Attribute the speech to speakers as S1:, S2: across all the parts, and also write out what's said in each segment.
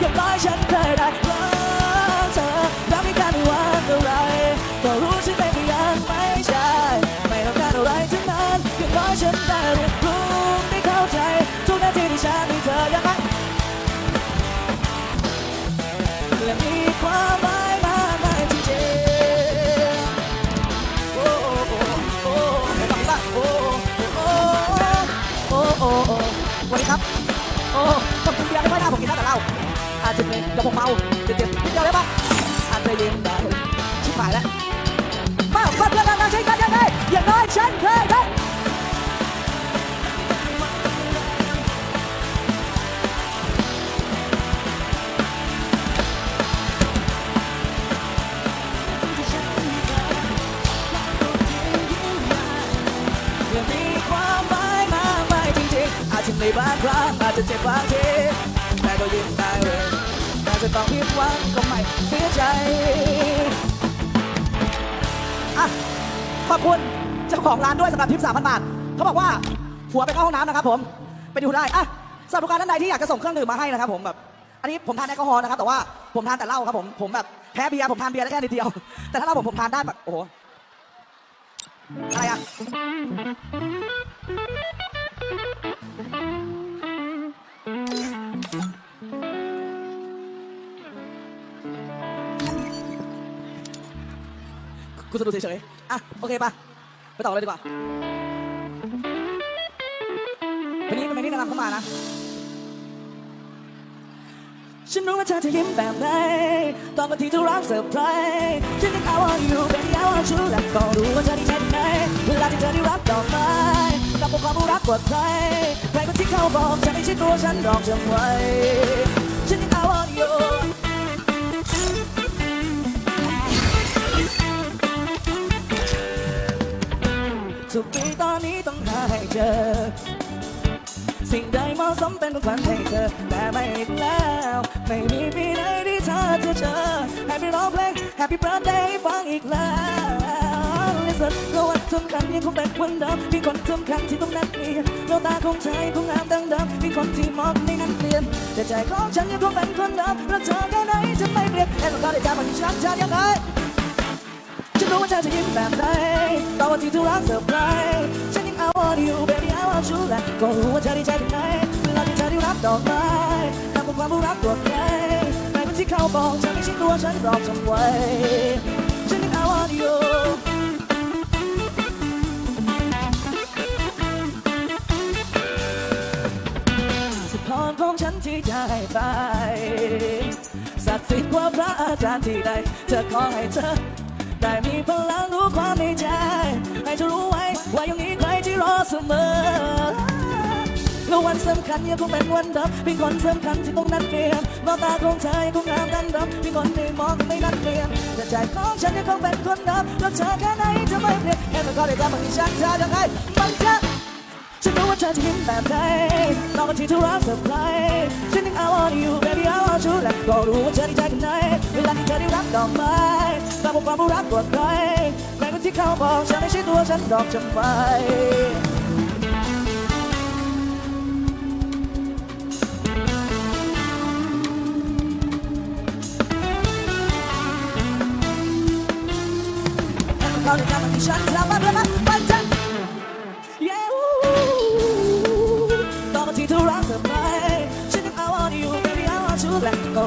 S1: อย่างน้อยฉันเคยได้รักเธอรักให้กันว่าเท่าไรก็รู้ฉันเองก็ยังไม่ใช่ ไม่ต้องการอะไรทั้งนั้นอย่างน้อยฉันได้เรียนรู้ได้เข้าใจ ทุกนาทีที่ฉันมีเธอย่างนั้นและมีความหมายมากมายจริงๆโอ้โอ้โอ้โอ้ไม่ต้องละโอ้โอ้โอ้โอ้โอ้สวัสดีครับ โอ้ผมกินเบียร์ไม่ค่อยได้ผมกินได้แต่เหล้าอาจจะเป็นกระผมเมาเจ็บๆนิดเดียวได้ปะอาจจะยืมได้ชิบหายแล้วมาเพื่อนเพื่อนกันใช้กันยังไงอย่างน้อยฉันเคยได้ ในบางครั้งอาจจะเจ็บบางทีแต่ก็ยิ้มได้เว้ยแต่จะต้องผิดหวังก็ไม่เสียใจอะขอบคุณเจ้าของร้านด้วยสำหรับทิป3,000บาทเขาบอกว่าผัวไปเข้าห้องน้ำนะครับผมไปดูได้อะสำหรับลูกค้าท่านใดที่อยากจะส่งเครื่องดื่มมาให้นะครับผมแบบอันนี้ผมทานแอลกอฮอล์นะครับแต่ว่าผมทานแต่เหล้าครับผมผมแบบแพ้เบียร์ผมทานเบียร์ได้แค่นิดเดียว แต่ถ้าเหล้าผมผมทานได้แบบโอ้โหอะไรอะ กูสะดุดเฉยๆอะโอเคปะไปต่อเลยดีกว่าวันนี้เป็นเพลงที่นำเข้ามานะฉันรู้ว่าเธอจะยิ้มแบบไหนตอนบางทีเธอรักเซอร์ไพรส์ฉันยัง I want you baby I want you และก็รู้ว่าเธอดีใจที่ไหนเวลาที่เธอได้รับดอกไม้กับความรักกว่าใครใครก็ที่เขาบอกฉันไม่ใช่ตัวฉันหรอกจำไว้ ทุกปีตอนนี้ต้องหาให้เจอ สิ่งใดเหมาะสมเป็นของขวัญให้เธอ แต่ไม่อีกแล้ว ไม่มีปีไหนที่เธอจะเจอ ให้ไปร้องเพลง Happy Birthday ให้ฟังอีกแล้ว Listen เพราะวันสำคัญยังคงเป็นวันเดิมมีคนสำคัญที่ต้องนัดเปลี่ยนแววตาของเธอยังคงงามดังเดิมมีคนที่มองในนั้นเปลี่ยนแต่ใจของฉันยังคงเป็นคนเดิมรักเธอแค่ไหนจะไม่เปลี่ยนแค่ต้องการได้จำมันที่ฉันจะยังไง รู้ว่าเธอจะยิ้มแบบไหนตอนวันที่เธอรักเซอไพรส์ฉันยัง I want you baby I want you และก็รู้ว่าเธอดีใจที่ไหนเวลาที่เธอได้รับดอกไม้ทำกับความรักตัวใครในวันที่เขาบอกฉันไม่ใช่ตัวฉันรอกจำไว้ฉันยัง I want you สิทธิพรของฉันที่จะให้ไปศักดิ์สิทธิ์กว่าพระอาจารย์ที่ใดจะขอให้เธอ ได้มีพลังรู้ความในใจ ให้เธอรู้ไว้ว่ายังมีใครที่รอเสมอ แล้ววันสำคัญยังคงเป็นวันเดิมมีคนสำคัญที่ต้องนัดเตรียมมองตาของเธอยังคงงามดังเดิมมีคนที่มองไม่นัดเตรียมแต่ใจของฉันยังคงเป็นคนเดิมรักเธอแค่ไหนจะไม่เปลี่ยนแค่ไม่ก็ได้ทำบางทีฉันจะยังไงมันจะ ว่าเธอจะยิ้มแบบไหนตอนวันที่เธอรักเซอร์ไพรส์ฉันยัง I want you baby I want you และก็รู้ว่าเธอดีใจแค่ไหนเวลาที่เธอได้รับดอกไม้ตามความรักกว่าใครใครคนที่เขาบอกฉันไม่ใช่ตัวฉันดอกจำไว้เขาได้ทำให้ฉันทำมาเ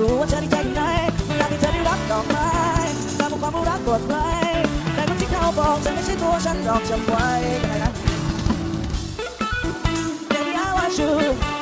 S1: รู้ว่าเธอดีใจแค่ไหนเวลาที่เธอได้รับดอกไม้ตามความรักกดไว้แต่คนที่เขาบอกฉันไม่ใช่ตัวฉันหรอกจำไว้กันนะ Baby I want you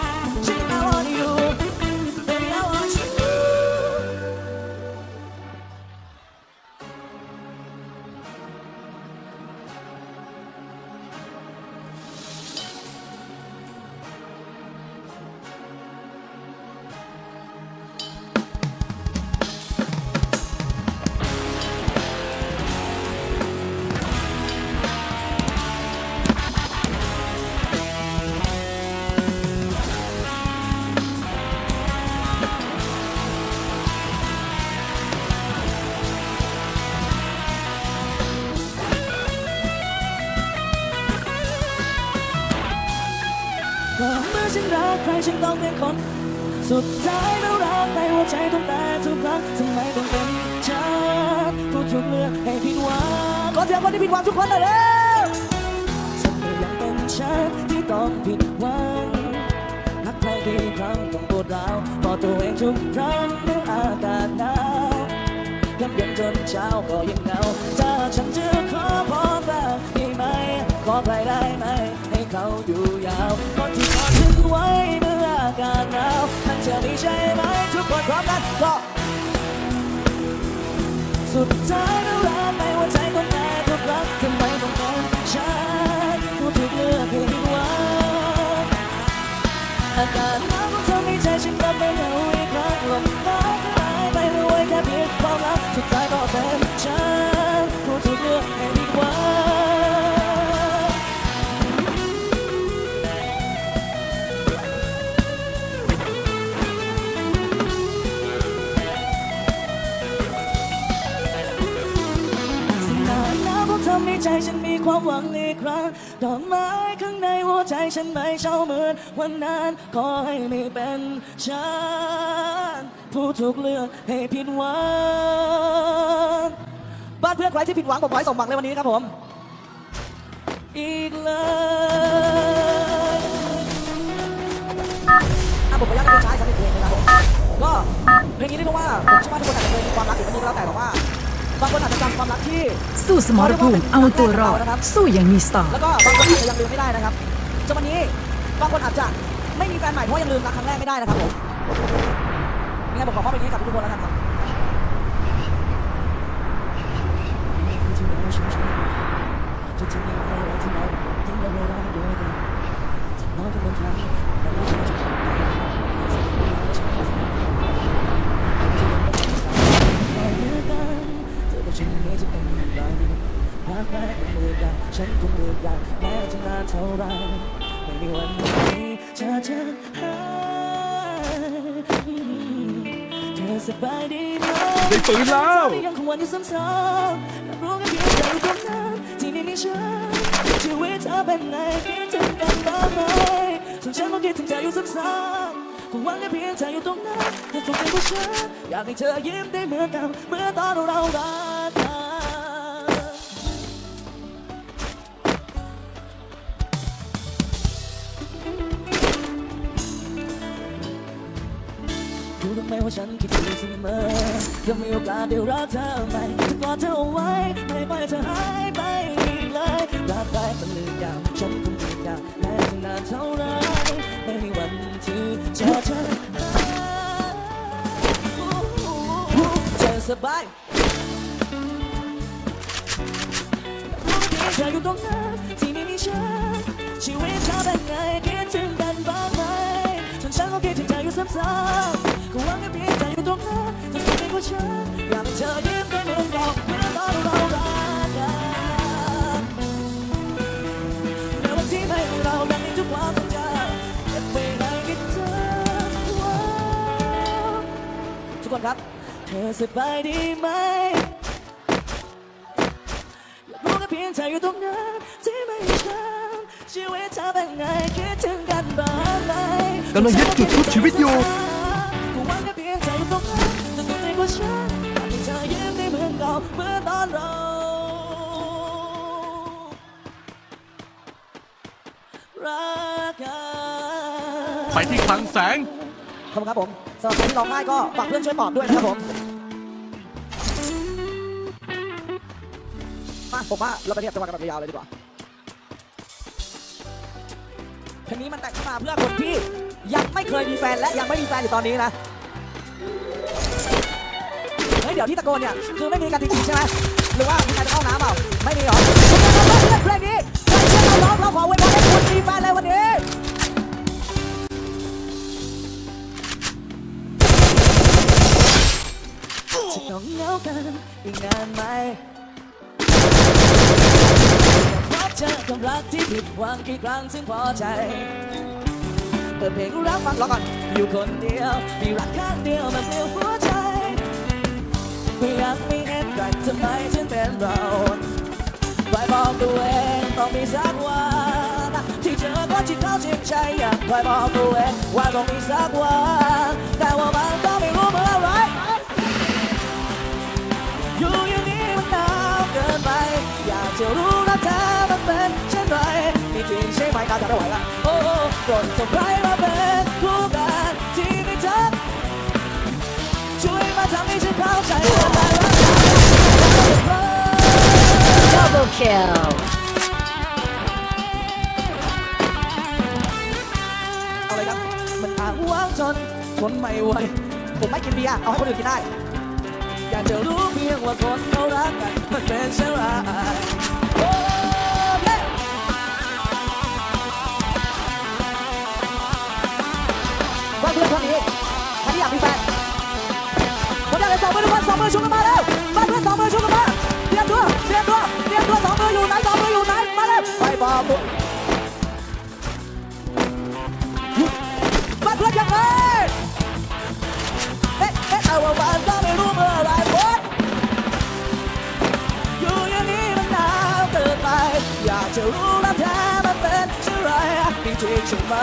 S1: มื่อฉันรักใครฉันต้องเป็นคน สุดท้ายแล้วรักในหัวใจต้องแตกทุกครั้งทำไมต้องเป็นฉันผู้ถูกเลือกให้ผิดหวังขอเสียงคนที่ผิดหวังทุกคนหน่อยเร็วฉันไม่อยากเป็นฉันที่ต้องผิดหวังรักใครกี่ครั้งต้องปวดร้าวพอตัวเองทุกครั้งเมื่ออากาศหนาวยับเย็นจนเช้าก็ยังเหงาถ้าฉันจะขอพรบ้าง ได้ไหมขอใครได้ไหม ให้เขาอยู่ยาวคนที่กอดฉันไว้เมื่ออากาศหนาวมันจะมีใช่ไหมทุกคนพร้อมกันก็สุดท้ายแล้วรักไม่ว่าใจต้องแพ้ทุกรักทำไมต้องเป็นฉันผู้ถูกเลือกให้ผิดหวังอากาศหนาวของเธอในใจฉันกลับไม่เหงาอีกครั้งลมหนาวจะหายไปเหลือไว้แค่เพียงความรักสุดท้ายก็เป็ ฉันไม่เช่าเหมือนวันนั้นขอให้ไม่เป็นฉันผู้ถูกเลือกให้ผิดหวังบ้านเพื่อนใครที่ผิดหวังผมขอให้สมหวังในวันนี้ครับผม อีกเลยอะผมขออนุญาตให้ใช้สำหรับเพลงนะครับผมก็เพลงนี้เรียกว่าผมเชื่อว่าทุกคนอาจจะเคยมีความรักหรือไม่มีก็แล้วแต่แต่ว่าบางคนอาจจะจำความรักที่
S2: สู้สมรภูมิเอาตัวรอด สู้อย่างมีสไตล์
S1: แล้วก็บางคนอาจจะยังลืมไม่ได้นะครับ จนวันนี้บางคนอาจจะไม่มีแฟนใหม่เพราะยังลืมรักครั้งแรกไม่ได้นะครับผมยังไงผมขอมอบเพลงนี้กับทุกคนแล้วกันครับฉันนี้จะเป็นอย่างไรรักแรกเป็นมือกันฉันคงมือกันแม้จะนานเท่าไร วันที่จะเจอหายเธอสบายดีไหม
S3: ได้ปืนแล้ว
S1: ยังคงวันอยู่ซ้ำๆรับรู้กันเพียงใจอยู่ตรงนั้นที่นี่มีฉันชีวิตเธอเป็นไงคิดถึงกันบ้างไหมส่วนฉันก็คิดถึงเธออยู่ซ้ำๆคงหวังแค่เพียงเธออยู่ตรงนั้นเธอสนใจกว่าฉันอยากให้เธอยิ้มได้เหมือนกันเมื่อตอนเรารักำไมว่าฉันคิดถึงเสมอจะมีโอกาสได้รักเธอไหมจะกอดเธอเอาไว้ ไม่ปล่อยเธอหายไปอีกเลยรักไปเป็นลืมยาวฉันคงลืมยาแม้จะนานเท่าไรไม่มีวันที่จะเจอเธอสบายรู้เพียงเธออยู่ตรงนั้นที่ไม่มีฉันชีวิตเธอเป็นไงคิดถึง จะสุดที่กว่าฉันอยากให้เธอยิ้มได้เหมือนเราเมื่อตอนเรารักกันในวันที่ไม่มีเราดังในทุกความทรงจำเก็บไปในคิดเธอทุกคนครับ เธอสบายดีไหมอยากรู้แค่เพียงเธออยู่ตรงนั้นที่ไม่มีฉันชีวิตเธอเป็นไงคิดถึงกันบ้างไหม
S3: กำลังยึดจุดชุบชีวิตอยู่
S1: ฉันอยากให้เธอยิ้มได้เหมือนเก่าเมื่อตอนเรารักกัน
S3: ไปที่คลังแสง
S1: ขอบคุณครับผมสำหรับใครที่ร้องไห้ก็ฝากเพื่อนช่วยปลอบด้วยนะครับผมมาผมว่าเราไปเทียบจังหวัดกันแบบยาวๆเลยดีกว่าเพลงนี้มันแต่งขึ้นมาเพื่อคนที่ยังไม่เคยมีแฟนและยังไม่มีแฟนอยู่ตอนนี้นะ เดี๋ยวที่ตะโกนเนี่ยคือไม่มีกันจริงๆใช่ไหมหรือว่ามีใครจะเข้าน้ำเปล่าไม่มีหรอเพลงนี้ใครเชื่อเราร้องเราขอเว้นไว้ให้คุณมีแฟนเลยวันนี้จะต้องเหงากันอีกนานไหมพบเจอกับรักที่ผิดหวังกี่ครั้งถึงพอใจเปิดเพลงรักฟังรอก่อนอยู่คนเดียวมีรักข้างเดียวมันเดียวหัวใจ พยายามไม่เอ็นกันทำไมถึงเป็นเราไปบอกตัวเองต้องมีสักวันที่เจอคนที่เขาจริงใจอยากไปบอกตัวเองว่าต้องมีสักวันแต่ว่ามันก็ไม่รู้เมื่อไรอยู่อย่างนี้มันหนาวเกินไปอยากจะรู้นะเธอมันเป็นเช่นไรที่จริงใช่ไหมการจะไม่ไหวละโอ้โหโดนทำร้ายมาเป็น
S2: Double kill
S1: เอาเลยครับมันอาวจนทนไม่ไหวผมไม่กินเบียร์เอาให้คนอื่นกินได้ อยากจะรู้เพียงว่าคนเขารักกันมันเป็นเช่นไร สองมือทุกคนสองมือชูกันมาแล้วมาเพื่อนสองมือชูกันมาเตรียมตัวเตรียมตัวเตรียมตัวสองมืออยู่ไหนสองมืออยู่ไหนมาเลยไปบอกผมมาเพื่อนยังไงเอ๊ะเอ๊ะเอาว่าวันก็ไม่รู้เมื่อไหรหมดอยู่อย่างนี้มันนานเกินไปอยากจะรู้แล้วแท้มันเป็นเช่นไรจริงใช่ไหม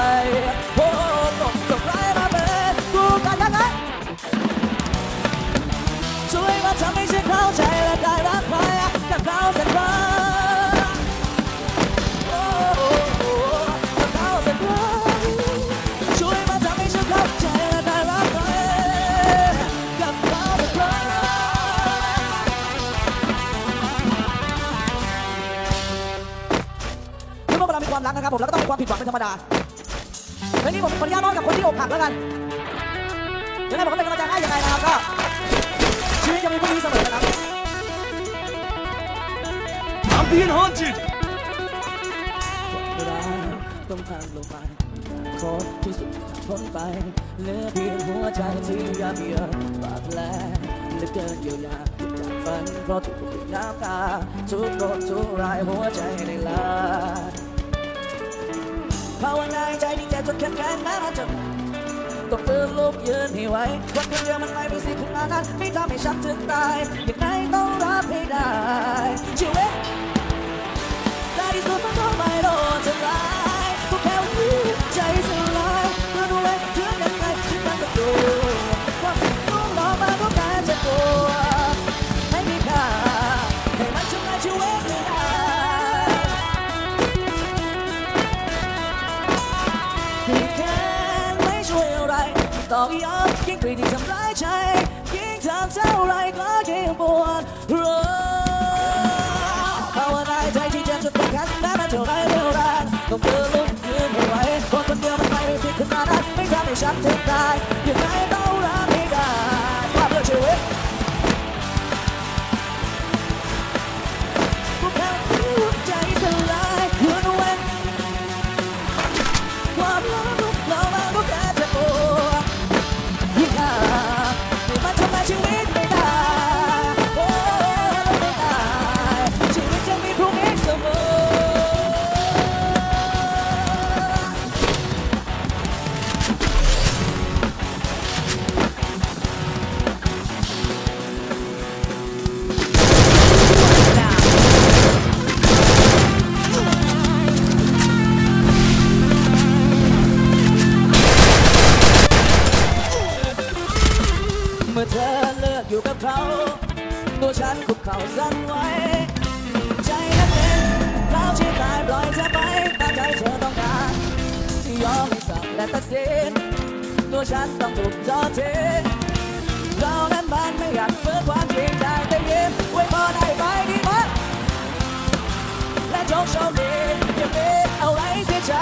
S1: ผมแล้วก็ต้องมีความผิดหวังเป็นธรรมดาแล้วนี่ผมขออนุญาตนอนกับคนที่อกหักแล้วกันยังไงผมก็เป็นกำลังใจให้ยังไงนะครับก็ชีวิตยังมีพรุ่งนี้เสมอนะครับ
S3: Champion Haunted
S1: เวลาต้องผ่านลงไปขอที่สุดพ้นไปเหลือเพียงหัวใจที่ยามเยือกบาดแผลเหลือเกินเยียวยาจากฝันเพราะถูกปิดน้ำตาทุกคนทุกรายหัวใจในลา ภาวนาใจที่เจ็บจนแข็งแกร่งแม้จะต้องฟื้นลูกยืนให้ไหววันคนเดียวมันไม่มีสิทธิ์ขนาดนั้นไม่ทำให้ฉันถึงตายยังไงต้องรับให้ได้ชีวิตได้ที่สุดมันก็ไม่โดนทำร้าย อกย้ำยิ่งกรีที่ทำร้ายใจยิ่งทำเท่าไรก็ยิ่งปวดร้าวภาวนาใจที่จะจุดประกันแม้มันเท่าไรเท่าไรต้องเจอลุกยืนไม่ไหวคนคนเดียวมันไปไม่สิทธิ์ขนาดนั้นไม่ทำให้ฉันถึงตายยังไง นตัวฉันต้องถูกทอดทิ้เรานั้นมันไม่อยากฟื้นความจริงได้แต่ยิ้มไว้พอได้ไปดีไหมและจงโชคดีอย่ามีอะไรเสียใจ